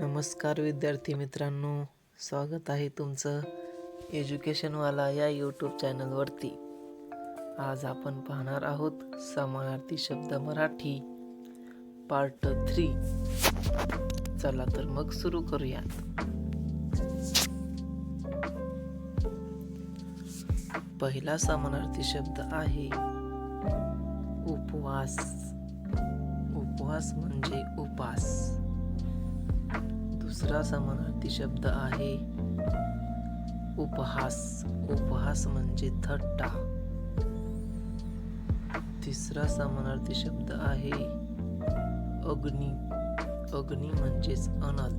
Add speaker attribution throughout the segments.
Speaker 1: नमस्कार विद्यार्थी मित्रांनो स्वागत आहे तुमचं एज्युकेशनवाला या यूट्यूब चॅनलवरती. आज आपण पाहणार आहोत समानार्थी शब्द मराठी पार्ट थ्री चला तर मग सुरू करूयात. पहिला समानार्थी शब्द आहे उपवास. उपवास म्हणजे उपास. दुसरा समानार्थी शब्द आहे. उपहास. उपहास म्हणजे थट्टा. तिसरा समानार्थी शब्द आहे. अग्नी. अग्नी म्हणजेच अनल.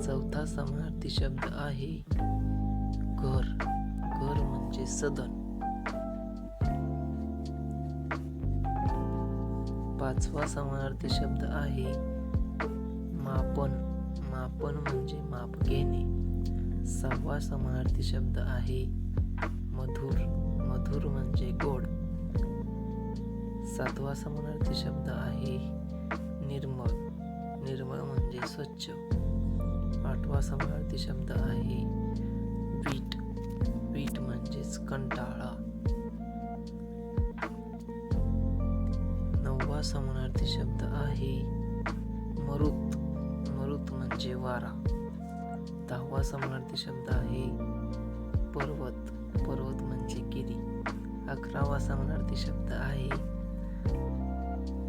Speaker 1: चौथा समानार्थी शब्द आहे. घर. घर म्हणजे सदन. पाचवा समानार्थी शब्द आहे. मापन. मापन म्हणजे माप घेणे सहावा समानार्थी शब्द आहे मधुर. मधुर म्हणजे गोड. सातवा समानार्थी शब्द आहे निर्मळ. निर्मळ म्हणजे स्वच्छ. आठवा समानार्थी शब्द आहे वीट. वीट म्हणजेच कंटाळा. नववा समानार्थी शब्द आहे मरुत. मरुत म्हणजे वारा. दहावा समानार्थी शब्द आहे पर्वत. पर्वत म्हणजे गिरी. अकरावा समानार्थी शब्द आहे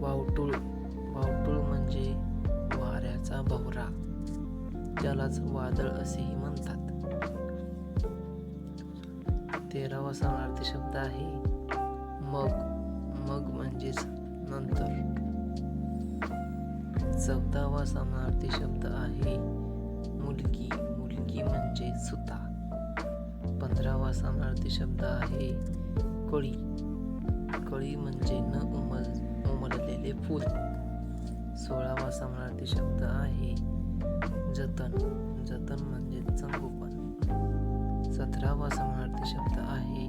Speaker 1: वावटूळ. वावटूळ म्हणजे वाऱ्याचा भवरा ज्यालाच वादळ असेही म्हणतात. तेरावा समानार्थी शब्द आहे मग. मग म्हणजेच नंतर. चौदावा समानार्थी शब्द आहे मुलगी. मुलगी म्हणजे सुता. पंधरावा समानार्थी शब्द आहे कळी. कळी म्हणजे न उमल उमललेले फूल. सोळावा समानार्थी शब्द आहे जतन. जतन म्हणजे संगोपन. सतरावा समानार्थी शब्द आहे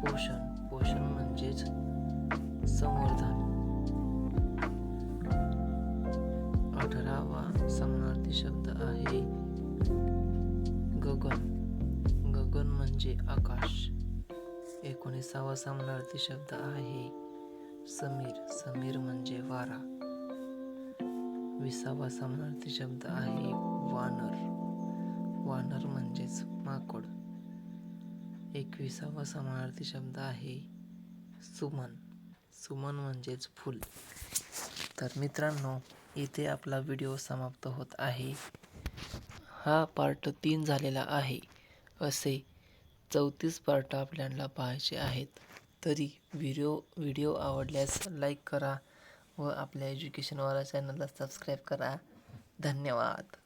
Speaker 1: पोषण. पोषण म्हणजेच संवर्धन. अठरावा समानार्थी शब्द आहे. गगन. गगन म्हणजे आकाश. एकोणीसावा समानार्थी शब्द आहे. समीर. समीर म्हणजे वारा. विसावा समानार्थी शब्द आहे. वानर. वानर म्हणजेच माकड. एकविसावा समानार्थी शब्द आहे. सुमन. सुमन म्हणजेच फुल. तर मित्रांनो इथे आपला व्हिडिओ समाप्त होत आहे. हा पार्ट तीन झालेला आहे. असे चौतीस पार्ट आपल्याला पाहायचे आहेत. तरी व्हिडिओ व्हिडिओ आवडल्यास लाईक करा व आपल्या एज्युकेशनवाला चॅनलला सबस्क्राईब करा. धन्यवाद.